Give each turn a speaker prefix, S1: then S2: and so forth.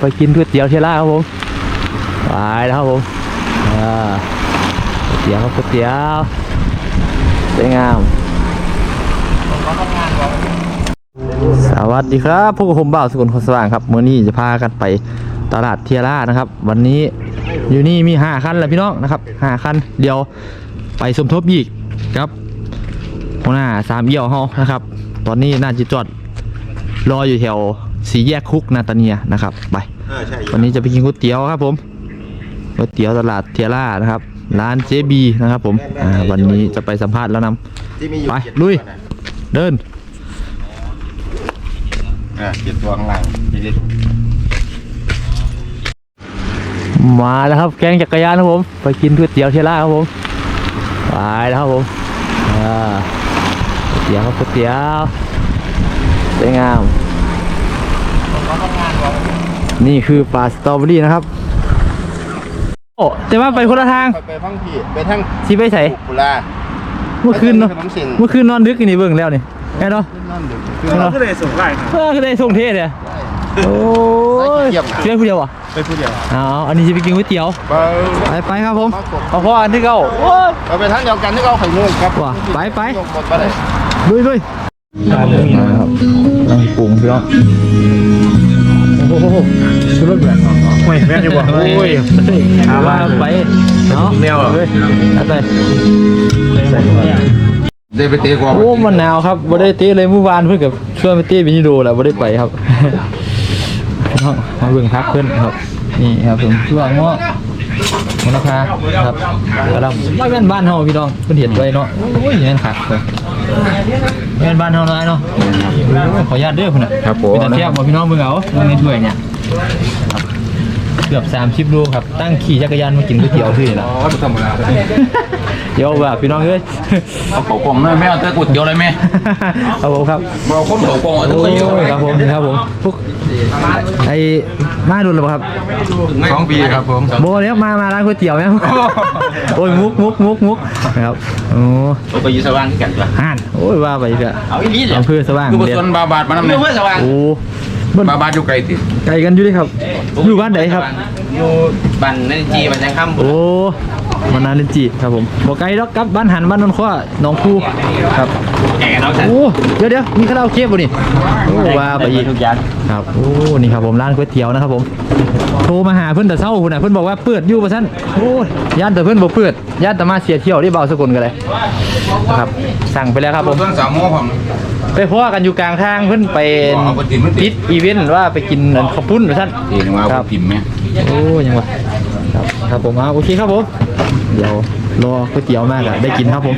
S1: ไปกินก๋วยเตี๋ยวเทล่าครับผมไปแล้วครับผมก๋วยเตี๋ยวครับก๋วยเตี๋ยวสวยงาม สวัสดีครับพวกบผมบ่าวสกุลคนสว่างครับเมื้อนี้จะพากันไปตลาดเทียร่านะครับ วันนี้อยู่นี่มีห้าคันแหละพี่น้องนะครับห้าคันเดียวไปสมทบอีกครับหัวหน้าสามเอี่ยวเฮานะครับ ตอนนี้น่าจะจอดรออยู่แถว สีแยกคุกนาตาเนียนะครับไป
S2: เออใช่อยู่
S1: วันนี้จะไปกินก๋วยเตี๋ยวครับผมก๋วยเตี๋ยวตลาดเทียร่านะครับ ร้านเจบีนะครับผมอ่าวันนี้จะไปสัมภาษณ์แล้วนำ
S2: ที่มีอยู่
S1: ไป
S2: เจ็ด
S1: ลุย
S2: ตัวนะ
S1: เดิน
S2: เออเจ็ดตัวข้างล่างเจ็ด
S1: มาแล้วครับแก๊งจักรยานครับผม ไปกินก๋วยเตี๋ยวเทยร่าครับผมไปแล้วครับผมอ่าก๋วยเตี๋ยวครับก๋วยเตี๋ยวสวยงาม นี่คือปลาสตรอเบอรี่นะครับ โอ้แต่ว่าไปคนละทาง
S2: ไปไปทั้งพี่ไปทั้ง
S1: สิไปใส่
S2: กุลา
S1: เมื่อคืนเนาะ
S2: ไปทงขนมเส้น
S1: เมื่อคืนนอนดึกอยู่นี่เบิ่งแล้วนี่แม่เนาะ
S2: นั่นเดี๋ยว
S1: แม่เนาะ
S3: ก็เลยส่งไลน์ครับ
S1: เออก็ได้ส่งเทศเนี่ยโอ้ย
S2: เยี่ยมนะ
S1: เชื่อผู้เดียวอะ
S3: ไปผู้เดียว
S1: เอาอันนี้จะไปกินก๋วยเตี๋ยว
S2: ไป
S1: ไปไปครับผม
S2: มากบ
S1: เอาพ่ออันที่เก้าโอ้ย
S2: เราไปทั้งเดียวกันที่เราไข่มุกครับ
S1: ว่ะไปไป
S2: ยกหมดไปเลย
S1: ลุยลุยครับต้องปรุงพี่น้องโอ้โหชุด รถแบบ
S3: ไม่แม่นอยู่บ่
S1: โอ้ยหาว่าไปเนาะ
S3: แนวเหรอ
S1: เฮ้ยอาไป
S2: ได้ไปเตะกว่า
S1: โอ้มันหนาวครับบ่ได้เตะเลยเมื่อวานเพิ่อนกับชวนไปเตะบินิโดแหละบ่ได้ไปครับน้องมาเบิ่งพักเพิ่อนครับ นี่ครับผมช่วงเงาะมูลค่าครับกระลำไม่แม่นบ้านเฮาพี่น้องเพิ่นเฮ็ดไว้เนาะโอ้ยแม่นคักแม่นบ้านเฮาหน่อยเนาะขออนุญาตเด้อพุ่นน่ะ
S2: ครับผม
S1: เป็นตาเทียบบ่พี่น้องเบิ่งเอาเบิ่งในถ้วยเนี่ย ครับเกือบ30โลครับ ตั้งขี่จักรยานมากินก๋วยเตี๋ยวที่นี่ล่ะ
S2: อ๋อธรรมดา
S1: เดี๋ยวแบบพี่น้องเอ้ย
S4: เอาเขากล่องหน่อยแม่เอาแต่ก๋วยเตี๋ยวเลยแม่
S1: ครับผมครับ
S4: เราคนเขากล่องเอาแต่
S1: โอ้
S4: ก๋วยเตี๋ยวย
S1: ครับผมนี่ครับผมพวกไอ้มาดูหรือเปล่าครับ
S2: สองปีครับผม
S1: โบเนี้ยมามาร้านก๋วยเตี๋ยวไหมโอ้ยมุกมุกมุกมุกนะครับโอ้
S4: เอาไปอยูสว่างกันจ้ะ
S1: ห่านโอ้ยว่าไปเถอะ
S4: เอาอีนี้เลย
S1: อำเภอสว่าง
S4: คือบ
S1: เด็ด
S4: ส่วนบาบาดมานำเนี่ย
S3: เพื่อสว่าง
S1: โอ้ บ้าน
S4: บาบาดอยู่ไกลติ
S1: ไกลกันอยู่ดิครับ อยู่บ้านไหนครับ
S4: อยู่บ้านนั่นจีบ้านยังค่ำ
S1: โอ้มานานเลนจีครับผมบอกไกลดอกครับบ้านหันบ้านนนท์ข้อหนองคูครับ
S4: แก่เราฉัน
S1: โอ้เดี๋ยวเดี๋ยวมีคาราโอเกะบ่นี่โอ้ว่าไปอีก
S4: ทุกอย่าง
S1: ครับโอ้นี่ครับผมร้านก๋วยเตี๋ยวนะครับผมโทรมาหาเพื่อนแต่เช้าคุณน่ะเพื่อนบอกว่าเปิดอยู่ประชันโอ้ยย่านแต่เพื่อนบอกเปิดย่านแต่มาเสียเที่ยวที่เบาสกุลกันเลยนะครับสั่งไปแล้วครับผม
S4: เพื่อนสามโมงผม
S1: ไปพ่อกันอยู่กลางทางเพื่อนไป
S4: เอาไปกินเพิ่นติ
S1: ปิ
S4: ด
S1: ดอีเวนต์ว่าไปกินอันข้าวปุ้นประชัน
S4: เองมา
S1: ค
S4: เอา
S1: รับ
S4: ไปกินไหม
S1: โอ้ยังวะครับครับผมอะโอเคครับผมเดี๋ยวรอก๋วยเตี๋ยวมากอะได้กินครับผม